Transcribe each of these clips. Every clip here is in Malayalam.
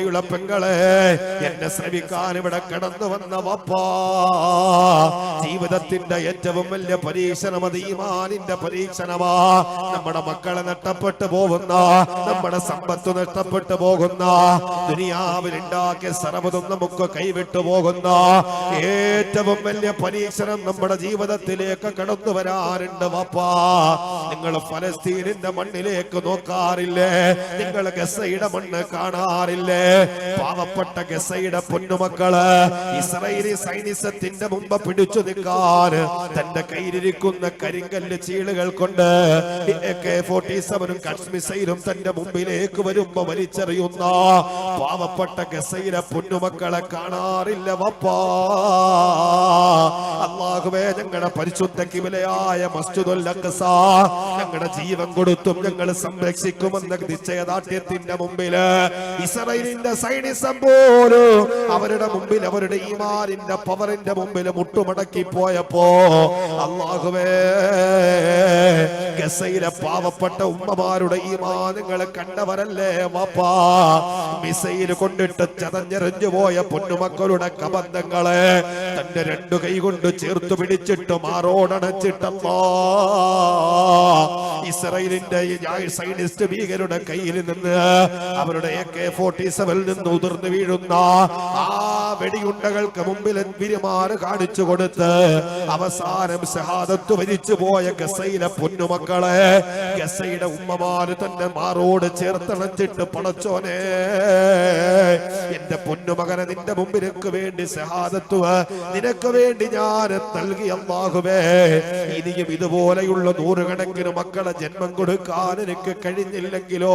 യുള്ള പെങ്ങളെ എന്നെ ശ്രമിക്കാൻ ഇവിടെ കടന്നു വന്ന വപ്പാ. ജീവിതത്തിന്റെ ഏറ്റവും വലിയ പരീക്ഷണം അത് ഈമാനിന്റെ പരീക്ഷണമാ. നമ്മുടെ മക്കളെ നഷ്ടപ്പെട്ടു പോകുന്ന നമ്മുടെ സമ്പത്ത് നഷ്ടപ്പെട്ടു പോകുന്ന ദുനിയാവിലുണ്ടാക്കിയ സർവതും നമുക്ക് കൈവിട്ടു പോകുന്ന ഏറ്റവും വലിയ പരീക്ഷണം നമ്മുടെ ജീവിതത്തിലേക്ക് കടന്നു വരാറുണ്ട് വപ്പാ. നിങ്ങൾ ഫലസ്തീനിന്റെ മണ്ണിലേക്ക് നോക്കാറില്ലേ? നിങ്ങൾ ഗസയുടെ മണ്ണ് കാണാറില്ലേ? പാവപ്പെട്ട ഗസയുടെ പൊന്നുമക്കൾ ഇസ്രയേലി സൈനിസത്തിന്റെ മുമ്പ് പിടിച്ചു നിൽക്കാൻ തന്റെ കയ്യിലിരിക്കുന്ന കരിങ്കല്ല് ചീളുകൾ കൊണ്ട് ഫോർട്ടി സെവനും കശ്മിസൈലും തന്റെ മുമ്പിലേക്ക് വരുമ്പോ വലിച്ചെറിയുന്ന പാവപ്പെട്ട ഗസയിലെ പൊന്നുമക്കളെ കാണാറില്ല വപ്പാ. അള്ളാഹുവേ ഞങ്ങളുടെ പരിശുദ്ധ കിവിലയായ മസ്ജിദുൽ ഞങ്ങളുടെ ജീവൻ കൊടുത്തും ഞങ്ങൾ സംരക്ഷിക്കുമെന്ന നിശ്ചയദാർഢ്യത്തിന്റെ മുമ്പിൽ ഇസ്രയേലിന്റെ സൈനിസം പോലും അവരുടെ മുമ്പിൽ അവരുടെ ഈമാനിന്റെ പവറിന്റെ മുമ്പിൽ മുട്ടുമടക്കി പോയപ്പോ അള്ളാഹുവേ ഗസയിലെ പാവപ്പെട്ട ഉമ്മമാരുടെ ഈമാനങ്ങളെ കണ്ടവരല്ലേ വാപ്പാ. മിസൈൽ കൊണ്ടിട്ട് ചതഞ്ഞെറിഞ്ഞു പോയ പൊന്നുമക്കളുടെ കബന്ധങ്ങളെ തന്റെ രണ്ടു കൈ കൊണ്ട് ചേർത്ത് പിടിച്ചിട്ട് മാറോടണച്ചിട്ടല്ലോ. ഇസ്രയേലിന്റെ സൈനിസ്റ്റ് ഭീകരുടെ കയ്യിൽ നിന്ന് അവരുടെ എ കെ ഫോർട്ടി സെവനിൽ നിന്ന് ഉതിർന്നു വീഴുന്ന ആ വെടിയുണ്ടകൾക്ക് മുമ്പിൽ വിരുമാറ് കാണിച്ചു കൊടുത്ത് അവസാനം സഹാദത്ത് വരിച്ചു പോയ ഗസയിലെ പൊന്നുമക്കളെ ഗസയുടെ ഉമ്മമാര് തന്നെ മാറോട് ചേർത്തണച്ചിട്ട് പടച്ചോനെ എന്റെ പൊന്നുമകനെ നിന്റെ മുമ്പിലേക്ക് വേണ്ടി സഹാദത്വ നിനക്ക് വേണ്ടി ഞാൻ നൽകി അള്ളാഹുവേ ഇനിയും ഇതുപോലെയുള്ള നൂറുകണക്കിന് മക്കളെ ജന്മം കൊടുക്കാൻ എനിക്ക് കഴിഞ്ഞില്ലെങ്കിലോ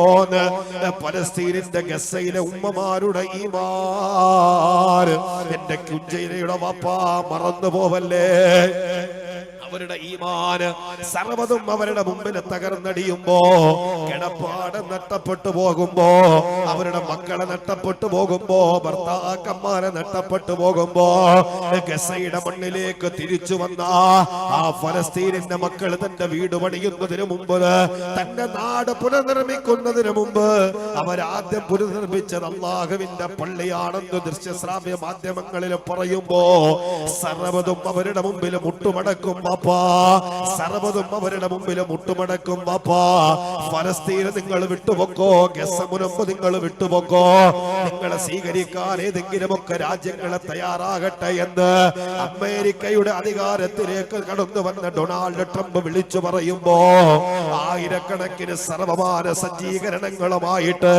പലസ്തീനിന്റെ ഗസയിലെ ഉമ്മമാരുടെ ഈ ഈമാൻ. എന്റെ കുഞ്ചയിലയുടെ വാപ്പ മറന്നു പോവല്ലേ അവരുടെ ഈമാന് സർവതും അവരുടെ മുമ്പിൽ തകർന്നടിയുമ്പോ കിടപ്പാട് നഷ്ടപ്പെട്ടു പോകുമ്പോ അവരുടെ മക്കളെ നഷ്ടപ്പെട്ടു പോകുമ്പോ ഭർത്താക്കന്മാരെ നഷ്ടപ്പെട്ടു പോകുമ്പോ ഗസയുടെ മണ്ണിലേക്ക് തിരിച്ചു വന്ന ആ ഫലസ്തീനിന്റെ മക്കൾ തന്റെ വീട് പണിയുന്നതിന് മുമ്പ് തന്റെ നാട് പുനർനിർമ്മിക്കുന്നതിന് മുമ്പ് അവരാദ്യം പുനർനിർമ്മിച്ചത് അള്ളാഹുവിന്റെ പള്ളിയാണെന്ന് ദൃശ്യശ്രാവ്യ മാധ്യമങ്ങളിൽ പറയുമ്പോ സർവതും അവരുടെ മുമ്പിൽ മുട്ടുമടക്കും. ബാപ്പാ സർവതും അവരുടെ മുമ്പിൽ മുട്ടുമടക്കും ബാപ്പാ ഫലസ്തീന് നിങ്ങൾ വിട്ടുപോക്കോ? ഗസമുനമ്പ് നിങ്ങൾ വിട്ടുപോക്കോ? നിങ്ങളെ സ്വീകരിക്കാൻ ഏതെങ്കിലുമൊക്കെ രാജ്യങ്ങളെ തയ്യാറാകട്ടെ എന്ന് അമേരിക്കയുടെ അധികാരത്തിലേക്ക് കടന്നു വന്ന ഡൊണാൾഡ് ട്രംപ് വിളിച്ചു പറയുമ്പോ ആയിരക്കണക്കിന് സർവമാന സജ്ജീകരണങ്ങളുമായിട്ട്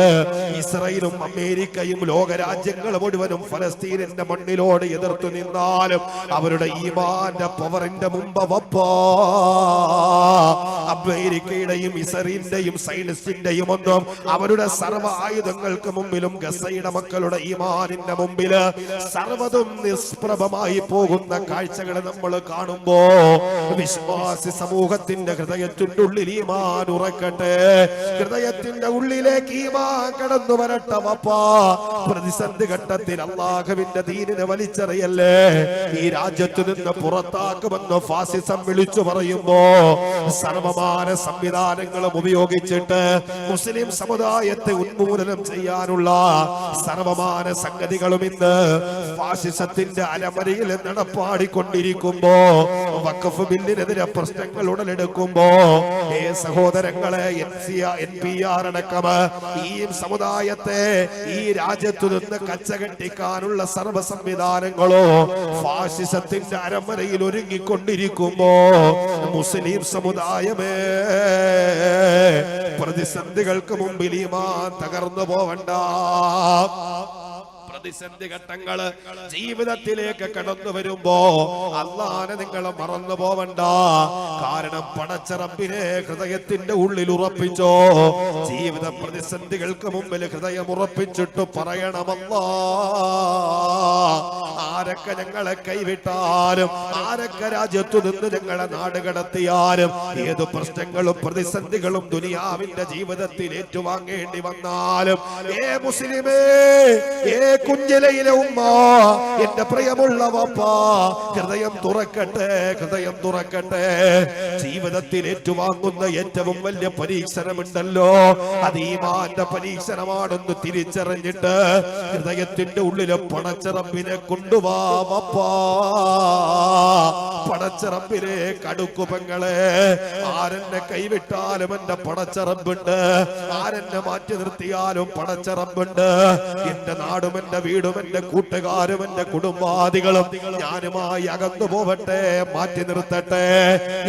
ഇസ്രയേലും അമേരിക്കയും ലോകരാജ്യങ്ങൾ മുഴുവനും ഫലസ്തീനിന്റെ മണ്ണിലോട് എതിർത്തു നിന്നാലും അവരുടെ ഈമാന്റെ പവറിന്റെ മുമ്പ് വപ്പോ അമേരിക്കയുടെയും ഇസറിന്റെയും സൈനിസ്റ്റിന്റെയും ഒന്നും അവരുടെ സർവ ആയുധങ്ങൾക്ക് മുമ്പിലും ഗസയുടെ മക്കളുടെ ഈമാനിന്റെ മുമ്പിൽ സർവതും നിഷ്പ്രഭമായി പോകുന്ന കാഴ്ചകൾ നമ്മൾ കാണുമ്പോ വിശ്വാസി സമൂഹത്തിന്റെ ഹൃദയത്തിന്റെ ഉള്ളിൽ ഈമാൻ ഉറക്കട്ടെ. ഹൃദയത്തിന്റെ ഉള്ളിലേക്ക് ഈമാൻ കടന്നു വരട്ടെ വപ്പാ. പ്രതിസന്ധി ഘട്ടത്തിൽ അള്ളാഹുവിന്റെ ദീനിനെ വലിച്ചെറിയല്ലേ? ഈ രാജ്യത്ത് നിന്ന് പുറത്താക്കുമെന്ന് ഫാസിസം വിളിച്ചു പറയുമ്പോ സർവമാന സംവിധാനങ്ങളും ഉപയോഗിച്ചിട്ട് മുസ്ലിം സമുദായത്തെ ഉന്മൂലനം ചെയ്യാനുള്ള സർവമാന സംഗതികളും ഇന്ന് ഫാസിസത്തിന്റെ അലമരയിൽ നടപ്പാടിക്കൊണ്ടിരിക്കുമ്പോ വഖഫ് ബില്ലിനെതിരെ പ്രശ്നങ്ങൾ ഉടലെടുക്കുമ്പോ ഏ സഹോദരങ്ങളെ N C N P R അടക്കം ഈ സമുദായത്തെ ഈ രാജ്യത്തു നിന്ന് കച്ചകെട്ടിക്കാനുള്ള സർവ സംവിധാനങ്ങളോ ഫാസിസത്തിന്റെ അരമരയിൽ ഒരുങ്ങിക്കൊണ്ടിരിക്കുമ്പോ മുസ്ലിം സമുദായമേ പ്രതിസന്ധികൾക്ക് മുമ്പിൽ ഈമാൻ തകർന്നു പോവണ്ട. പ്രതിസന്ധി ഘട്ടങ്ങൾ ജീവിതത്തിലേക്ക് കടന്നു വരുമ്പോ അള്ളാനെ നിങ്ങൾ മറന്നു പോവണ്ട. കാരണം പടച്ചറപ്പിനെ ഹൃദയത്തിന്റെ ഉള്ളിൽ ഉറപ്പിച്ചോ. ജീവിത പ്രതിസന്ധികൾക്ക് മുമ്പിൽ ഹൃദയം ഉറപ്പിച്ചിട്ട് പറയണമല്ലാ. ആരൊക്കെ ഞങ്ങളെ കൈവിട്ടാലും ആരൊക്കെ രാജ്യത്തു നിന്ന് ഞങ്ങളെ നാട് കടത്തിയാലും ഏത് പ്രശ്നങ്ങളും പ്രതിസന്ധികളും ദുനിയാവിന്റെ ജീവിതത്തിൽ ഏറ്റുവാങ്ങേണ്ടി വന്നാലും ഏ മുസ്ലിമേ ഏ കുഞ്ചിലയിലെ ഉമ്മ എന്റെ പ്രിയമുള്ള വപ്പ ഹൃദയം തുറക്കട്ടെ ഹൃദയം തുറക്കട്ടെ. ജീവിതത്തിൽ ഏറ്റുവാങ്ങുന്ന ഏറ്റവും വലിയ പരീക്ഷണമുണ്ടല്ലോ. അത് ഈമാന്റെ പരീക്ഷണമാണെന്ന് തിരിച്ചറിഞ്ഞിട്ട് ഹൃദയത്തിന്റെ ഉള്ളിലെ പണച്ചറമ്പിനെ കൊണ്ടുവാ വപ്പാ പടച്ചറമ്പിനെ കടുക്കുപങ്ങളെ ആരെന്നെ കൈവിട്ടാലും എന്റെ പടച്ചറമ്പുണ്ട്. ആരെന്നെ മാറ്റി നിർത്തിയാലും പടച്ചറമ്പുണ്ട്. എന്റെ നാടും എന്റെ വീടും എന്റെ കൂട്ടുകാരും എന്റെ കുടുംബാദികളും ഞാനുമായി അകന്നു പോവട്ടെ മാറ്റി നിർത്തട്ടെ.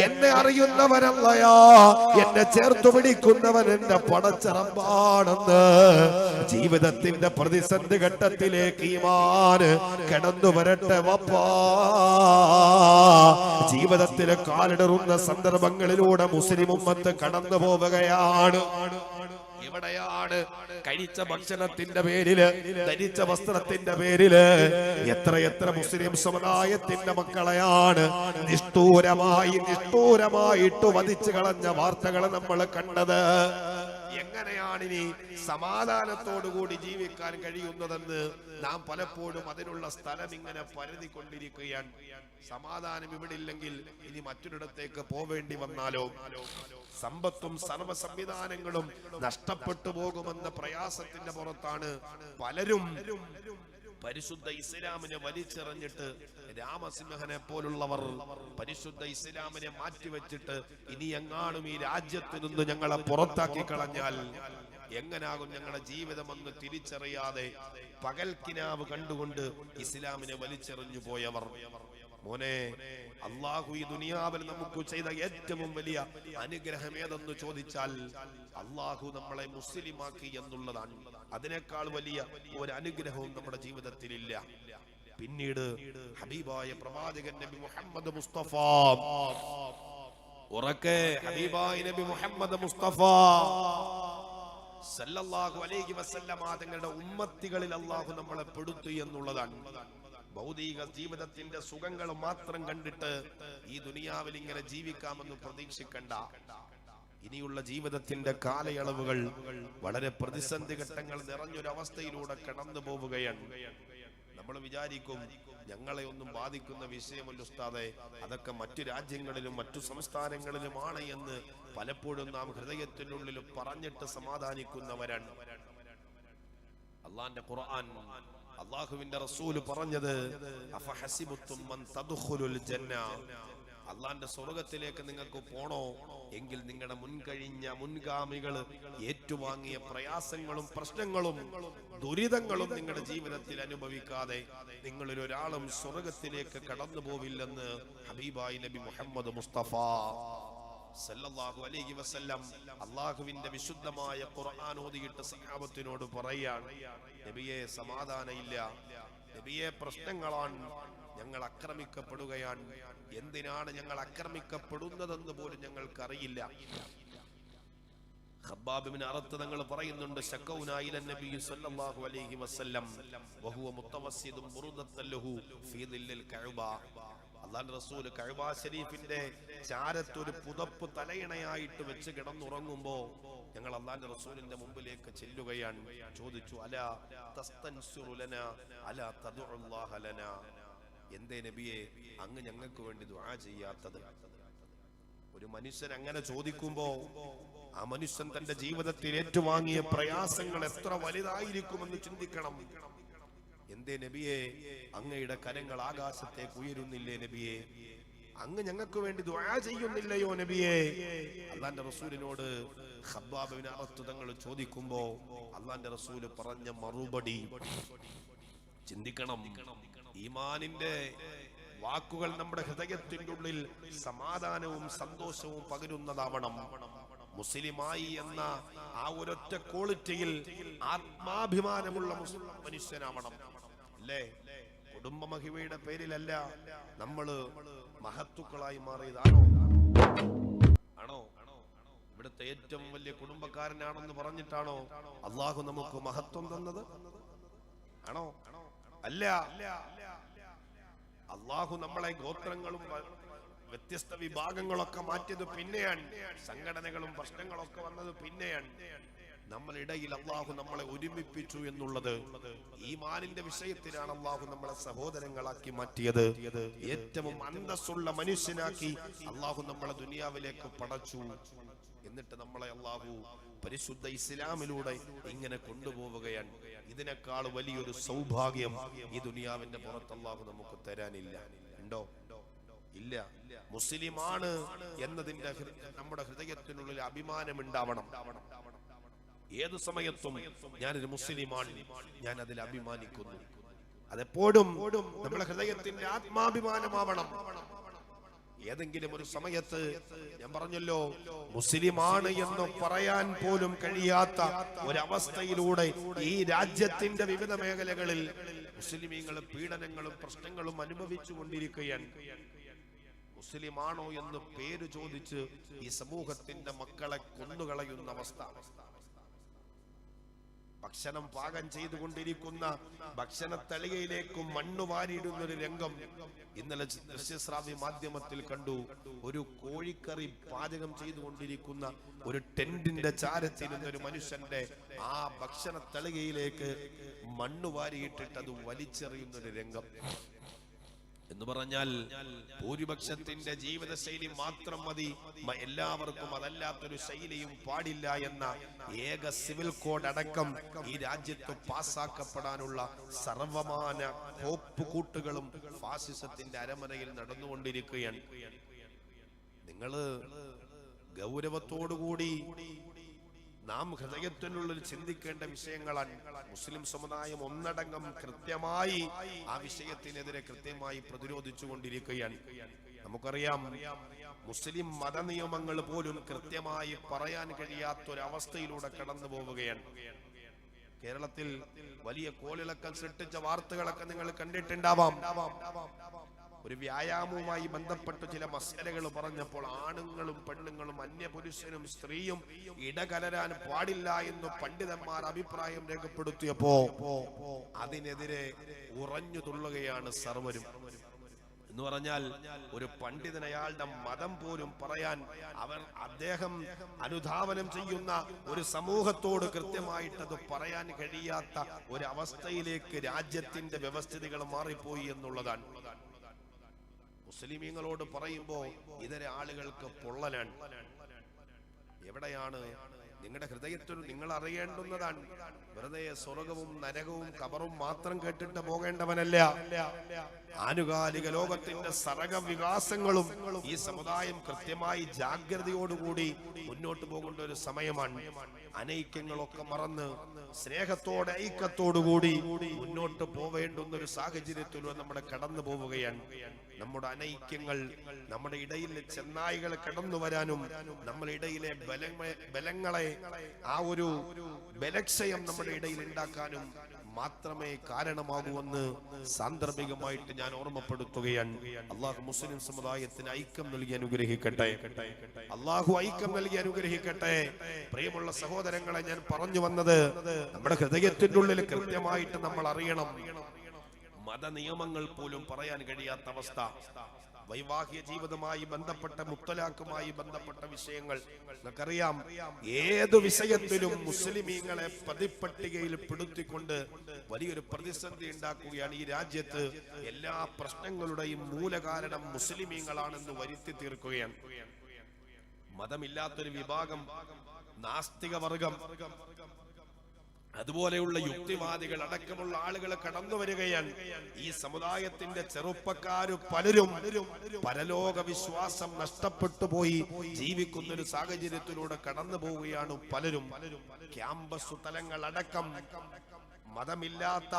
എന്നെ അറിയുന്നവരല്ലയാ എന്നെ ചേർത്തു പിടിക്കുന്നവൻ എന്റെ പടച്ചറമ്പാണെന്ന്. ജീവിതത്തിന്റെ പ്രതിസന്ധി ഘട്ടത്തിലേക്ക് ഈമാന് കിടന്നു വരട്ടെ വപ്പാ. ജീവിതത്തിലെ കാലിടറുന്ന സന്ദർഭങ്ങളിലൂടെ മുസ്ലിം ഉമ്മത്ത് കടന്നു പോവുകയാണ്. എവിടെയാണ് കഴിച്ച ഭക്ഷണത്തിന്റെ പേരിൽ ധരിച്ച വസ്ത്രത്തിന്റെ പേരിൽ? എത്ര എത്ര മുസ്ലിം സമുദായത്തിന്റെ മക്കളെയാണ് നിഷ്ഠൂരമായി നിഷ്ഠൂരമായിട്ട് വധിച്ചു കളഞ്ഞ വാർത്തകൾ നമ്മൾ കണ്ടത്. എങ്ങനെയാണ് ഇനി സമാധാനത്തോടുകൂടി ജീവിക്കാൻ കഴിയുന്നതെന്ന് നാം പലപ്പോഴും അതിനുള്ള സ്ഥലം ഇങ്ങനെ പരതിക്കൊണ്ടിരിക്കുകയാണ് സമാധാനം ഇവിടെ ഇല്ലെങ്കിൽ ഇനി മറ്റൊരിടത്തേക്ക് പോവേണ്ടി വന്നാലോ? സമ്പത്തും സർവ സംവിധാനങ്ങളും നഷ്ടപ്പെട്ടു പോകുമെന്ന പ്രയാസത്തിന്റെ പുറത്താണ് പലരും പരിശുദ്ധ ഇസ്ലാമിനെ വലിച്ചെറിഞ്ഞിട്ട് രാമസിംഹനെ പോലുള്ളവർ പരിശുദ്ധ ഇസ്ലാമിനെ മാറ്റിവെച്ചിട്ട് ഇനി എങ്ങാനും ഈ രാജ്യത്ത് നിന്ന് ഞങ്ങളെ പുറത്താക്കി കളഞ്ഞാൽ എങ്ങനാകും ഞങ്ങളുടെ ജീവിതമെന്ന് തിരിച്ചറിയാതെ പകൽക്കിനാവ് കണ്ടുകൊണ്ട് ഇസ്ലാമിനെ വലിച്ചെറിഞ്ഞു പോയവർ. മോനെ അള്ളാഹു ഈ ദുനിയാവിൽ നമുക്ക് ചെയ്ത ഏറ്റവും വലിയ അനുഗ്രഹം ഏതെന്ന് ചോദിച്ചാൽ അള്ളാഹു നമ്മളെ മുസ്ലിമാക്കി എന്നുള്ളതാണ്. അതിനേക്കാൾ വലിയ ഒരു അനുഗ്രഹവും നമ്മുടെ ജീവിതത്തിൽ ഇല്ല പിന്നീട് ഹബീബായ പ്രവാചകൻ നബി മുഹമ്മദ് മുസ്തഫ. ഉറക്കെ ഹബീബായ നബി മുഹമ്മദ് മുസ്തഫ. സല്ലല്ലാഹു അലൈഹി വസല്ലമ തങ്ങളുടെ ഉമ്മത്തികളിൽ അള്ളാഹു നമ്മളെ പെടുത്തു എന്നുള്ളതാണ്. ഭൗതിക ജീവിതത്തിന്റെ സുഖങ്ങൾ മാത്രം കണ്ടിട്ട് ഈ ദുനിയാവിൽ ഇങ്ങനെ ജീവിക്കാമെന്ന് പ്രതീക്ഷിക്കണ്ട. ഇനിയുള്ള ജീവിതത്തിന്റെ കാലയളവുകൾ വളരെ പ്രതിസന്ധി ഘട്ടങ്ങൾ നിറഞ്ഞൊരവസ്ഥയിലൂടെ കടന്നു പോവുകയാണ്. നമ്മൾ വിചാരിക്കും ഞങ്ങളെ ഒന്നും ബാധിക്കുന്ന വിഷയമല്ല ഉസ്താദെ അതൊക്കെ മറ്റു രാജ്യങ്ങളിലും മറ്റു സംസ്ഥാനങ്ങളിലുമാണ് എന്ന് പലപ്പോഴും നാം ഹൃദയത്തിനുള്ളിൽ പറഞ്ഞിട്ട് സമാധാനിക്കുന്നവരാണ്. അള്ളാന്റെ ഖുർആൻ അള്ളാഹുവിന്റെ റസൂൽ പറഞ്ഞത് അള്ളാന്റെ സ്വർഗത്തിലേക്ക് നിങ്ങൾക്ക് പോണോ? എങ്കിൽ നിങ്ങളുടെ മുൻകഴിഞ്ഞ മുൻഗാമികൾ ഏറ്റുവാങ്ങിയ പ്രയാസങ്ങളും പ്രശ്നങ്ങളും ദുരിതങ്ങളും നിങ്ങളുടെ ജീവിതത്തിൽ അനുഭവിക്കാതെ നിങ്ങളിൽ ഒരാളും സ്വർഗത്തിലേക്ക് കടന്നു പോവില്ലെന്ന് ഹബീബായി നബി മുഹമ്മദ് മുസ്തഫ സല്ലല്ലാഹു അലൈഹി വസല്ലം അള്ളാഹുവിന്റെ വിശുദ്ധമായ ഖുർആൻ ഓതിയിട്ട് സഹാബത്തിനോട് പറയാണ് നബിയെ സമാധാനമില്ല. നബിയെ പ്രശ്നങ്ങളാണ്. ഞങ്ങൾ ആക്രമിക്കപ്പെടുകയാണ്. എന്തിനാണ് ഞങ്ങൾ ആക്രമിക്കപ്പെടുന്നതെന്ന് പോലും ഞങ്ങൾക്കറിയില്ല. ഖബ്ബാബിന് അറത്ത് തങ്ങൾ പറയുന്നുണ്ട് നബി സല്ലല്ലാഹു അലൈഹി വസല്ലം വഹുവ കഅബ. അല്ലാഹുവിന്റെ റസൂൽ കഅബ ശരീഫിന്റെ ചാരത്തൊരു പുതപ്പ് തലയിണയായിട്ട് വെച്ച് കിടന്നുറങ്ങുമ്പോ ഞങ്ങൾ അള്ളാന്റെ റസൂലിന്റെ മുമ്പിലേക്ക് ചെല്ലുകയാണ്. ചോദിച്ചു അല തസ്തൻസുറുലന അല തദുഅല്ലാഹലന ലനാ? എന്തേ നബിയെ അങ്ങ് ഞങ്ങൾക്ക് വേണ്ടി ദുആ ചെയ്യാത്തത്. ഒരു മനുഷ്യൻ അങ്ങനെ ചോദിക്കുമ്പോ ആ മനുഷ്യൻ തന്റെ ജീവിതത്തിൽ ഏറ്റുവാങ്ങിയ പ്രയാസങ്ങൾ എത്ര വലുതായിരിക്കുമെന്ന് ചിന്തിക്കണം. എന്തേ നബിയെ? അങ്ങയുടെ കരങ്ങൾ ആകാശത്തേക്ക് ഉയരുന്നില്ലേ നബിയെ? അങ്ങ് ഞങ്ങൾക്ക് വേണ്ടി ദുആ ചെയ്യുന്നില്ലയോ നബിയെ? അള്ളാന്റെ റസൂലിനോട് ഖബ്ബാബിന് അർത്ഥങ്ങൾ ചോദിക്കുമ്പോ അള്ളാന്റെ റസൂൽ പറഞ്ഞ മറുപടി. ചിന്തിക്കണം. ഈമാനിന്റെ വാക്കുകൾ നമ്മുടെ ഹൃദയത്തിന്റെ ഉള്ളിൽ സമാധാനവും സന്തോഷവും പകരുന്നതാവണം. മുസ്ലിമായി എന്ന ആ ഒരൊറ്റ ക്വാളിറ്റിയിൽ ആത്മാഭിമാനമുള്ള മുസ്ലിം മനുഷ്യനാവണം. അല്ലേ? കുടുംബ മഹിമയുടെ പേരിലല്ല നമ്മൾ മഹത്തുക്കളായി മാറിയതാണോ? ആണോ? ഇവിടുത്തെ ഏറ്റവും വലിയ കുടുംബക്കാരനാണെന്ന് പറഞ്ഞിട്ടാണോ അള്ളാഹു നമുക്ക് മഹത്വം തന്നത്? ആണോ? അല്ല. അള്ളാഹു നമ്മളെ ഗോത്രങ്ങളും വ്യത്യസ്ത വിഭാഗങ്ങളൊക്കെ മാറ്റിയത് പിന്നെയാണ്. സംഘടനകളും പ്രശ്നങ്ങളൊക്കെ വന്നത് പിന്നെയാണ്. നമ്മളിടയിൽ അള്ളാഹു നമ്മളെ ഒരുമിപ്പിച്ചു എന്നുള്ളത് ഈ മാനിന്റെ വിഷയത്തിലാണ് അള്ളാഹു നമ്മളെ സഹോദരങ്ങളാക്കി മാറ്റിയത്. ഏറ്റവും അന്തസ്സുള്ള മനുഷ്യനാക്കി അള്ളാഹു നമ്മളെ ദുനിയാവിലേക്ക് പടച്ചു. എന്നിട്ട് നമ്മളെ അള്ളാഹു പരിശുദ്ധ ഇസ്ലാമിലൂടെ ഇങ്ങനെ കൊണ്ടുപോവുകയാണ്. ഇതിനേക്കാൾ വലിയൊരു സൗഭാഗ്യം ഈ ദുനിയാവിന്റെ പുറത്ത് അള്ളാഹു നമുക്ക് തരാനില്ല. ഉണ്ടോ? ഇല്ല. മുസ്ലിമാണ് എന്നതിന്റെ നമ്മുടെ ഹൃദയത്തിനുള്ളിൽ അഭിമാനം ഉണ്ടാവണം ഏതു സമയത്തും ഞാനൊരു മുസ്ലിമാണ്. ഞാൻ അതിൽ അഭിമാനിക്കുന്നു. അതെപ്പോഴും നമ്മുടെ ഹൃദയത്തിന്റെ ആത്മാഭിമാനമാവണം. ഏതെങ്കിലും ഒരു സമയത്ത് ഞാൻ പറഞ്ഞല്ലോ മുസ്ലിമാണ് എന്ന് പറയാൻ പോലും കഴിയാത്ത ഒരവസ്ഥയിലൂടെ ഈ രാജ്യത്തിന്റെ വിവിധ മേഖലകളിൽ മുസ്ലിമീങ്ങൾ പീഡനങ്ങളും പ്രശ്നങ്ങളും അനുഭവിച്ചു കൊണ്ടിരിക്കുകയാണ്. മുസ്ലിമാണോ എന്ന് പേര് ചോദിച്ച് ഈ സമൂഹത്തിന്റെ മക്കളെ കൊന്നുകളയുന്ന അവസ്ഥ. ഭക്ഷണം പാകം ചെയ്തുകൊണ്ടിരിക്കുന്ന ഭക്ഷണത്തളികയിലേക്കും മണ്ണ് വാരിയിടുന്ന ഒരു രംഗം ഇന്നലെ ദൃശ്യശ്രാവ്യ മാധ്യമത്തിൽ കണ്ടു. ഒരു കോഴിക്കറി പാചകം ചെയ്തുകൊണ്ടിരിക്കുന്ന ഒരു ടെന്റിന്റെ ചാരത്തിരുന്ന ഒരു മനുഷ്യന്റെ ആ ഭക്ഷണത്തളികയിലേക്ക് മണ്ണ് വാരിയിട്ടിട്ട് അത് വലിച്ചെറിയുന്ന ഒരു രംഗം. എന്ന് പറഞ്ഞാൽ ഭൂരിപക്ഷത്തിന്റെ ജീവിത ശൈലി മാത്രം മതി. എല്ലാവർക്കും അതല്ലാത്തൊരു ശൈലിയും പാടില്ല എന്ന ഏക സിവിൽ കോഡ് അടക്കം ഈ രാജ്യത്ത് പാസാക്കപ്പെടാനുള്ള സർവമാന കോപ്പ് കൂട്ടുകളും ഫാസിസത്തിന്റെ അരമനയിൽ നടന്നുകൊണ്ടിരിക്കുകയാണ്. നിങ്ങൾ ഗൗരവത്തോടുകൂടി നാം ഹൃദയത്തിനുള്ളിൽ ചിന്തിക്കേണ്ട വിഷയങ്ങളാണ് മുസ്ലിം സമുദായം ഒന്നടങ്കം കൃത്യമായി ആ വിഷയത്തിനെതിരെ കൃത്യമായി പ്രതിരോധിച്ചു കൊണ്ടിരിക്കുകയാണ് നമുക്കറിയാം മുസ്ലിം മതനിയമങ്ങൾ പോലും കൃത്യമായി പറയാൻ കഴിയാത്തൊരവസ്ഥയിലൂടെ കടന്നു പോവുകയാണ്. കേരളത്തിൽ വലിയ കോളിളക്കം സൃഷ്ടിച്ച വാർത്തകളൊക്കെ നിങ്ങൾ കണ്ടിട്ടുണ്ടാവാം. ഒരു വ്യായാമവുമായി ബന്ധപ്പെട്ട് ചില മസലകൾ പറഞ്ഞപ്പോൾ ആണുങ്ങളും പെണ്ണുങ്ങളും അന്യപുരുഷനും സ്ത്രീയും ഇടകലരാൻ പാടില്ല എന്ന് പണ്ഡിതന്മാർ അഭിപ്രായം രേഖപ്പെടുത്തിയപ്പോ അതിനെതിരെ ഉറഞ്ഞു തുള്ളുകയാണ് സർവരും. എന്ന് പറഞ്ഞാൽ ഒരു പണ്ഡിതൻ അയാളുടെ മതം പോലും പറയാൻ അവർ അദ്ദേഹം അനുധാവനം ചെയ്യുന്ന ഒരു സമൂഹത്തോട് കൃത്യമായിട്ട് അത് പറയാൻ കഴിയാത്ത ഒരു അവസ്ഥയിലേക്ക് രാജ്യത്തിന്റെ വ്യവസ്ഥിതികൾ മാറിപ്പോയി എന്നുള്ളതാണ്. മുസ്ലിമീങ്ങളോട് പറയുമ്പോ ഇതര ആളുകൾക്ക് പൊള്ളലാണ്. എവിടെയാണ്? നിങ്ങളുടെ ഹൃദയത്തിൽ നിങ്ങൾ അറിയേണ്ടുന്നതാണ്. വെറുതെ സ്വർഗവും നരകവും കബറും മാത്രം കേട്ടിട്ട് പോകേണ്ടവനല്ല. ആനുകാലിക ലോകത്തിന്റെ സർഗ വികാസങ്ങളും ഈ സമുദായം കൃത്യമായി ജാഗ്രതയോടുകൂടി മുന്നോട്ട് പോകേണ്ട ഒരു സമയമാണ്. അനൈക്യങ്ങളൊക്കെ മറന്ന് സ്നേഹത്തോടെ ഐക്യത്തോടുകൂടി മുന്നോട്ട് പോവേണ്ടുന്ന ഒരു സാഹചര്യത്തിലൂടെ നമ്മുടെ കടന്നു പോവുകയാണ് നമ്മുടെ അനൈക്യങ്ങൾ നമ്മുടെ ഇടയിൽ ചെന്നായികൾ കടന്നു വരാനും നമ്മുടെ ഇടയിലെ ബലങ്ങളെ ആ ഒരു ബലക്ഷയം നമ്മുടെ ഇടയിൽ ഉണ്ടാക്കാനും മാത്രമേ കാരണമാകൂവെന്ന് സാന്ദർഭികമായിട്ട് ഞാൻ ഓർമ്മപ്പെടുത്തുകയാണ്. അള്ളാഹു മുസ്ലിം സമുദായത്തിന് ഐക്യം നൽകി അനുഗ്രഹിക്കട്ടെ. അള്ളാഹു ഐക്യം നൽകി അനുഗ്രഹിക്കട്ടെ. പ്രിയമുള്ള സഹോദരങ്ങളെ ഞാൻ പറഞ്ഞു വന്നത് നമ്മുടെ ഹൃദയത്തിന്റെ ഉള്ളിൽ കൃത്യമായിട്ട് നമ്മൾ അറിയണം. മതനിയമങ്ങൾ പോലും പറയാൻ കഴിയാത്ത അവസ്ഥ. വൈവാഹിക ജീവിതമായി ബന്ധപ്പെട്ട മുത്തലാക്കുമായി ബന്ധപ്പെട്ട വിഷയങ്ങൾ. നമുക്കറിയാം ഏതു വിഷയത്തിലും മുസ്ലിമീങ്ങളെ പ്രതിപ്പട്ടികയിൽ പെടുത്തിക്കൊണ്ട് വലിയൊരു പ്രതിസന്ധി ഉണ്ടാക്കുകയാണ് ഈ രാജ്യത്ത്. എല്ലാ പ്രശ്നങ്ങളുടെയും മൂലകാരണം മുസ്ലിമീങ്ങളാണെന്ന് വരുത്തി തീർക്കുകയാണ്. മതമില്ലാത്തൊരു വിഭാഗം നാസ്തിക വർഗം അതുപോലെയുള്ള യുക്തിവാദികൾ അടക്കമുള്ള ആളുകൾ കടന്നു വരികയാണ്. ഈ സമുദായത്തിന്റെ ചെറുപ്പക്കാര് പലരും പരലോക വിശ്വാസം നഷ്ടപ്പെട്ടു പോയി. ജീവിക്കുന്ന ഒരു സാഹചര്യത്തിലൂടെ കടന്നു പോവുകയാണ് പലരും. ക്യാമ്പസ് തലങ്ങൾ അടക്കം മതമില്ലാത്ത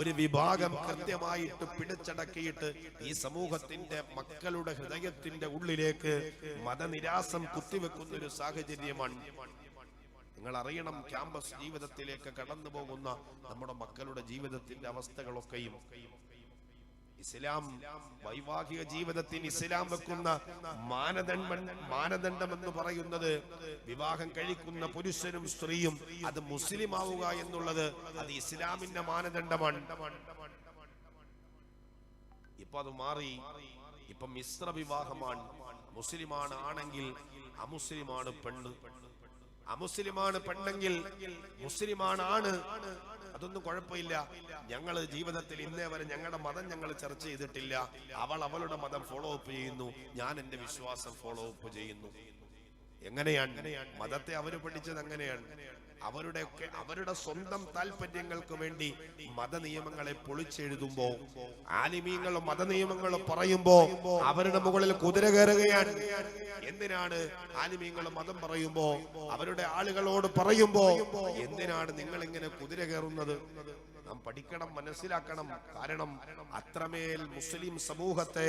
ഒരു വിഭാഗം കൃത്യമായിട്ട് പിടിച്ചടക്കിയിട്ട് ഈ സമൂഹത്തിന്റെ മക്കളുടെ ഹൃദയത്തിന്റെ ഉള്ളിലേക്ക് മതനിരാസം കുത്തിവെക്കുന്ന ഒരു സാഹചര്യമാണ് നിങ്ങൾ അറിയണം ക്യാമ്പസ് ജീവിതത്തിലേക്ക് കടന്നു പോകുന്ന നമ്മുടെ മക്കളുടെ ജീവിതത്തിന്റെ അവസ്ഥകളൊക്കെയും. ഇസ്ലാം വൈവാഹിക ജീവിതത്തിൽ ഇസ്ലാം വെക്കുന്ന മാനദണ്ഡം മാനദണ്ഡം എന്ന് പറയുന്നത് വിവാഹം കഴിക്കുന്ന പുരുഷനും സ്ത്രീയും അത് മുസ്ലിം ആവുക എന്നുള്ളത് അത് ഇസ്ലാമിന്റെ മാനദണ്ഡമാണ്. ഇപ്പൊ അത് മാറി. ഇപ്പൊ മിശ്ര വിവാഹമാണ്. മുസ്ലിമാണ് ആണെങ്കിൽ അമുസ്ലിമാണ് പെണ്ണ്. അമുസ്ലിമാണ് പെണ്ണെങ്കിൽ മുസ്ലിമാണ്. ആണ് അതൊന്നും കുഴപ്പമില്ല. ഞങ്ങൾ ജീവിതത്തിൽ ഇന്നേ വരെ ഞങ്ങളുടെ മതം ഞങ്ങൾ ചർച്ച ചെയ്തിട്ടില്ല. അവൾ അവളുടെ മതം ഫോളോ അപ്പ് ചെയ്യുന്നു. ഞാൻ എന്റെ വിശ്വാസം ഫോളോ അപ്പ് ചെയ്യുന്നു. എങ്ങനെയാണ്? മതത്തെ അവർ പഠിച്ചത് അങ്ങനെയാണ് അവരുടെ ഒക്കെ അവരുടെ സ്വന്തം താല്പര്യങ്ങൾക്ക് വേണ്ടി മതനിയമങ്ങളെ പൊളിച്ചെഴുതുമ്പോ ആലിമീങ്ങൾ മതനിയമങ്ങൾ പറയുമ്പോ അവരുടെ മുകളിൽ കുതിര കയറുകയാണ്. എന്തിനാണ് ആലിമീങ്ങൾ മതം പറയുമ്പോ അവരുടെ ആളുകളോട് പറയുമ്പോ എന്തിനാണ് നിങ്ങൾ ഇങ്ങനെ കുതിര കയറുന്നത്? നാം പഠിക്കണം മനസ്സിലാക്കണം. കാരണം അത്രമേൽ മുസ്ലിം സമൂഹത്തെ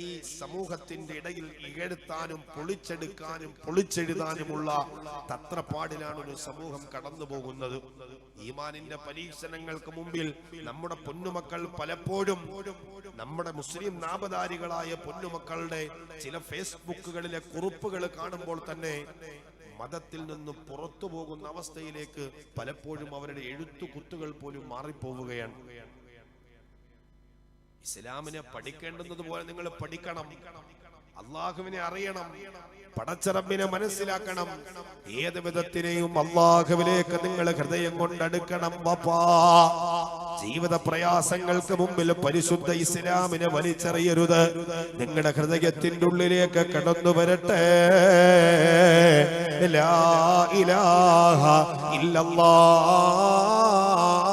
ഈ സമൂഹത്തിന്റെ ഇടയിൽ ഇകഴ്ത്താനും പൊളിച്ചെടുക്കാനും പൊളിച്ചെഴുതാനുമുള്ള തത്രപ്പാടിലാണ് ഒരു സമൂഹം കടന്നു പോകുന്നത്. ഈമാനിന്റെ പരീക്ഷണങ്ങൾക്ക് മുമ്പിൽ നമ്മുടെ പൊന്നുമക്കൾ പലപ്പോഴും നമ്മുടെ മുസ്ലിം നാമധാരികളായ പൊന്നുമക്കളുടെ ചില ഫേസ്ബുക്കുകളിലെ കുറിപ്പുകൾ കാണുമ്പോൾ തന്നെ മതത്തിൽ നിന്ന് പുറത്തു പോകുന്ന അവസ്ഥയിലേക്ക് പലപ്പോഴും അവരുടെ എഴുത്തു കുത്തുകൾ പോലും മാറിപ്പോവുകയാണ്. ഇസ്ലാമിനെ പഠിക്കേണ്ടുന്നത് പോലെ നിങ്ങൾ പഠിക്കണം. അള്ളാഹുവിനെ അറിയണം പടച്ചറബിനെ മനസ്സിലാക്കണം. ഏത് വിധത്തിനെയും അള്ളാഹുവിലേക്ക് നിങ്ങൾ ഹൃദയം കൊണ്ടടുക്കണം. വപ്പാ ജീവിത പ്രയാസങ്ങൾക്ക് മുമ്പിൽ പരിശുദ്ധ ഇസ്ലാമിനെ വലിച്ചെറിയരുത്. നിങ്ങളുടെ ഹൃദയത്തിന്റെ ഉള്ളിലേക്ക് കടന്നു വരട്ടെ. ലാ ഇലാഹ ഇല്ലല്ലാഹ്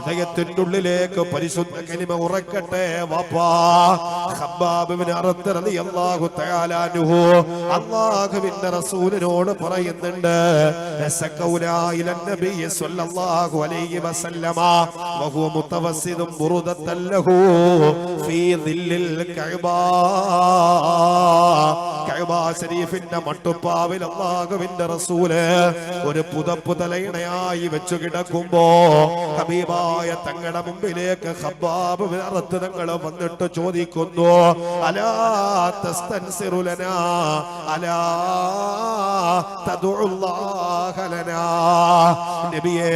ഹൃദയത്തിന്റെ ഉള്ളിലേക്ക് പരിശുദ്ധ കനിമ ഉറക്കട്ടെ അല്ലാഹുവിന്റെ റസൂലിനോട് പറയുന്നുണ്ട് നബി കഅബ ശരീഫിന്റെ മട്ടുപ്പാവിൽ അള്ളാഹുവിന്റെ റസൂൽ ഒരു പുതപ്പ് തലയിണയായി വെച്ചു കിടക്കുമ്പോ ഹബീബായ തങ്ങളുടെ മുമ്പിലേക്ക് ഹബ്ബാബ് വിറത്ത് തങ്ങൾ വന്നിട്ട് ചോദിക്കുന്നു അലാ തസ്തൻസിറുലനാ അലാ തദ്ഉല്ലാഹ ലനാ? നബിയേ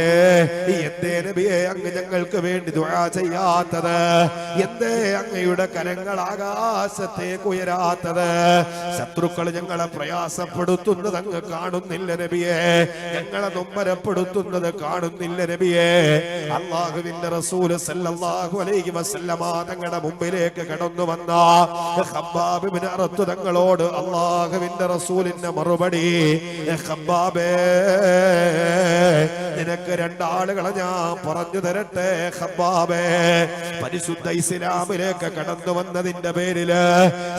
എന്തേ നബിയേ അങ്ങ് ഞങ്ങൾക്ക് വേണ്ടി ദുആ ചെയ്യാത്തത്? എന്തേ അങ്ങയുടെ കരങ്ങൾ ആകാശത്തേക്ക് ഉയരാത്തത്? ശത്രുക്കൾ ഞങ്ങളെ പ്രയാസപ്പെടുത്തുന്നത് അങ്ങ് കാണുന്നില്ല നബിയേ. ഞങ്ങളെ നൊമ്പരപ്പെടുത്തുന്നത് കാണുന്നില്ല നബിയേ. അള്ളാഹുവിന്റെ റസൂൽ സല്ലല്ലാഹു അലൈഹി വസല്ലമ തങ്ങളുടെ മുമ്പിലേക്ക് കടന്നു വന്ന. ഖബ്ബാബ് ഇബ്നു അറത്ത് തങ്ങളോട് അള്ളാഹുവിന്റെ റസൂലിന്റെ മറുപടി ഖബ്ബാബേ നിനക്ക് രണ്ടാളുകളെ ഞാൻ പറഞ്ഞു തരട്ടെ ഖബ്ബാബേ പരിശുദ്ധ ഇസ്ലാമിലേക്ക് കടന്നു വന്നതിന്റെ പേരിൽ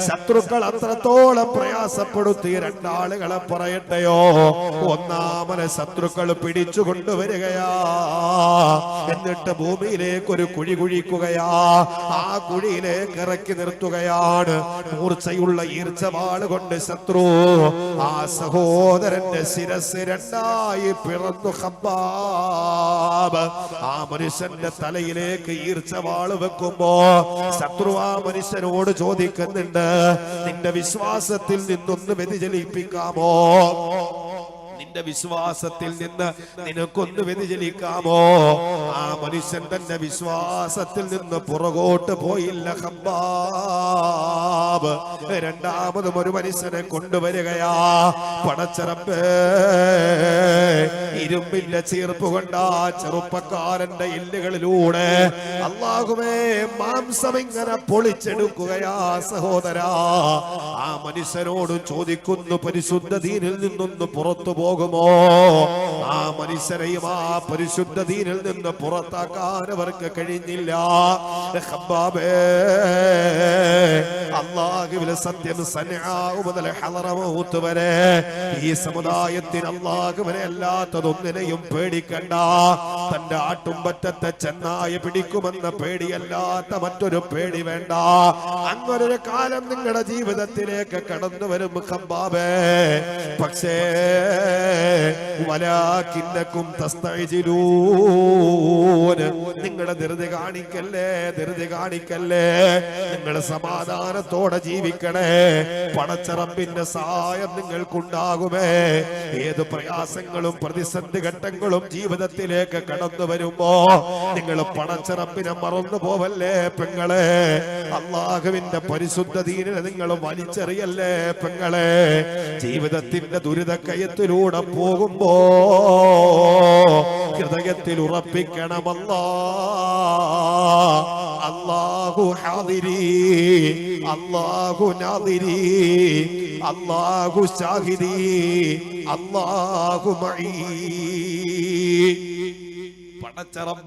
ശത്രുക്കൾ അത്രത്തോളം പ്രയാസപ്പെടുത്തി രണ്ടാളുകളെ പറയട്ടെയോ? ഒന്നാമനെ ശത്രുക്കൾ പിടിച്ചു കൊണ്ടുവരികയാ. എന്നിട്ട് ഭൂമിയിലേക്ക് ഒരു കുഴി കുഴിക്കുകയാ. ആ കുഴിയിലേക്ക് ഇറക്കി നിർത്തുകയാണ്. മൂർച്ചയുള്ള ഈർച്ചവാൾ കൊണ്ട് ശത്രു. ആ സഹോദരന്റെ ശിരസ് രണ്ടായി പിറന്നു ഹബ്ബാബ് ആ മനുഷ്യന്റെ തലയിലേക്ക് ഈർച്ചവാൾ വെക്കുമ്പോ ശത്രു ആ മനുഷ്യനോട് ചോദിക്കുന്നുണ്ട് നിന്റെ വിശ്വാസത്തിൽ നിന്നൊന്ന് വ്യതിചലിപ്പിക്കാമോ? നിന്റെ വിശ്വാസത്തിൽ നിന്ന് നിനക്കൊന്ന് വ്യതിചലിക്കാമോ? ആ മനുഷ്യൻ തന്റെ വിശ്വാസത്തിൽ നിന്ന് പുറകോട്ട് പോയില്ല ഹബ്ബാബ്. രണ്ടാമതും ഒരു മനുഷ്യനെ കൊണ്ടുവരികയാ. പടച്ചറമ്പേ ഇരുമ്പിന്റെ ചീർപ്പ് കൊണ്ട ചെറുപ്പക്കാരന്റെ എല്ലുകളിലൂടെ അള്ളാഹുവേ മാംസം ഇങ്ങനെ പൊളിച്ചെടുക്കുകയാ സഹോദരാ. ആ മനുഷ്യനോട് ചോദിക്കുന്നു പരിശുദ്ധ ദീനിൽ നിന്നൊന്ന് പുറത്തു പോകുമോ? ആ മനുഷ്യരെയും ആ പരിശുദ്ധ ദീനിൽ നിന്ന് പുറത്താക്കാൻ അവർക്ക് കഴിഞ്ഞില്ല. അള്ളാഹുവിലെ സത്യം മുതൽ ഹലറമൂത്ത് വരെ ഈ സമുദായത്തിന് അള്ളാഹുവിനെ അല്ലാത്തതൊന്നിനെയും പേടിക്കണ്ട. തന്റെ ആട്ടുംപറ്റത്തെ ചെന്നായി പിടിക്കുമെന്ന പേടിയല്ലാത്ത മറ്റൊരു പേടി വേണ്ട. അങ്ങനൊരു കാലം നിങ്ങളുടെ ജീവിതത്തിലേക്ക് കടന്നു വരും പക്ഷേ വലാകിന്നക്കും തസ്തഅജിലൂൻ നിങ്ങളുടെ ധൃതി കാണിക്കല്ലേ ധൃതി കാണിക്കല്ലേ. നിങ്ങൾ സമാധാനത്തോടെ ജീവിക്കണേ. പടച്ചറമ്പിന്റെ സഹായം നിങ്ങൾക്കുണ്ടാകുമേ. ഏത് പ്രയാസങ്ങളും പ്രതിസന്ധി ഘട്ടങ്ങളും ജീവിതത്തിലേക്ക് കടന്നു വരുമ്പോ നിങ്ങൾ പടച്ചറമ്പിനെ മറന്നു പോവല്ലേ പെങ്ങളെ? അള്ളാഹുവിന്റെ പരിശുദ്ധ ദീനിനെ നിങ്ങൾ വലിച്ചെറിയല്ലേ പെങ്ങളെ? ജീവിതത്തിന്റെ ദുരിതക്കയത്തിലൂടെ പോകുമ്പോ ഹൃദയത്തിൽ ഉറപ്പിക്കണമല്ല. അല്ലാഹു ഹാദിരി അല്ലാഹു നാദിരി അല്ലാഹു ഷാഹിദി അല്ലാഹു മഈ. പടച്ചറബ്